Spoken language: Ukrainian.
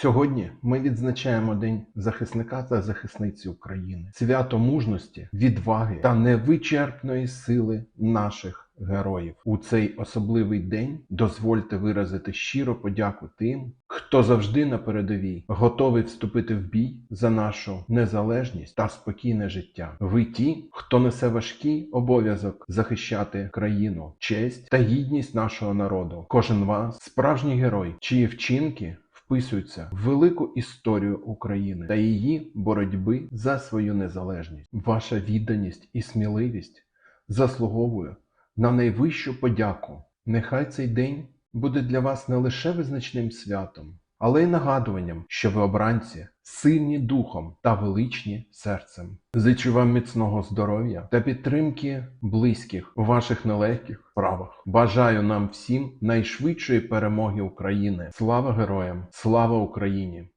Сьогодні ми відзначаємо День захисника та захисниці України, свято мужності, відваги та невичерпної сили наших героїв. У цей особливий день дозвольте виразити щиро подяку тим, хто завжди на передовій, готовий вступити в бій за нашу незалежність та спокійне життя. Ви ті, хто несе важкий обов'язок захищати країну, честь та гідність нашого народу. Кожен вас справжній герой, чиї вчинки вписуються в велику історію України та її боротьби за свою незалежність. Ваша відданість і сміливість заслуговує на найвищу подяку. Нехай цей день буде для вас не лише визначним святом, але й нагадуванням, що ви обранці, сильні духом та величні серцем. Зичу вам міцного здоров'я та підтримки близьких у ваших нелегких справах. Бажаю нам всім найшвидшої перемоги України. Слава героям! Слава Україні!